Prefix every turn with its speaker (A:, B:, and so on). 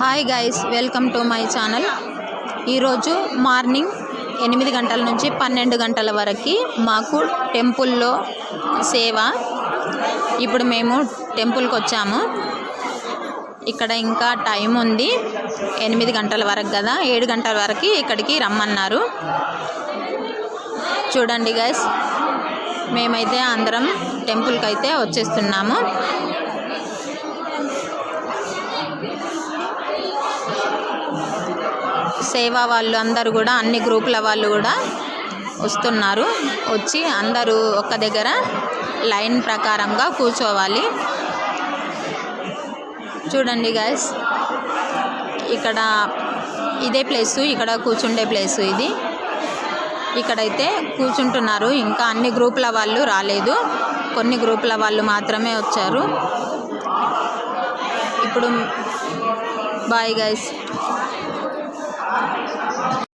A: Hi guys welcome to my channel ఈరోజు morning ఎనిమిది గంటల నుంచి పన్నెండు గంటల వరకు మాకు టెంపుల్లో సేవ. ఇప్పుడు మేము టెంపుల్కి వచ్చాము. ఇక్కడ ఇంకా టైం ఉంది. ఎనిమిది గంటల వరకు కదా ఏడు గంటల వరకు ఇక్కడికి రమ్మన్నారు. చూడండి గైస్ మేమైతే అందరం టెంపుల్కి అయితే వచ్చేస్తున్నాము. సేవా వాళ్ళు అందరూ కూడా అన్ని గ్రూపుల వాళ్ళు కూడా వస్తున్నారు. వచ్చి అందరూ ఒక్క దగ్గర లైన్ ప్రకారంగా కూర్చోవాలి. చూడండి గాయస్ ఇక్కడ ఇదే ప్లేస్ ఇక్కడ కూర్చుండే ప్లేస్ ఇది. ఇక్కడైతే కూర్చుంటున్నారు. ఇంకా అన్ని గ్రూపుల వాళ్ళు రాలేదు. కొన్ని గ్రూపుల వాళ్ళు మాత్రమే వచ్చారు. ఇప్పుడు బాయ్ గైస్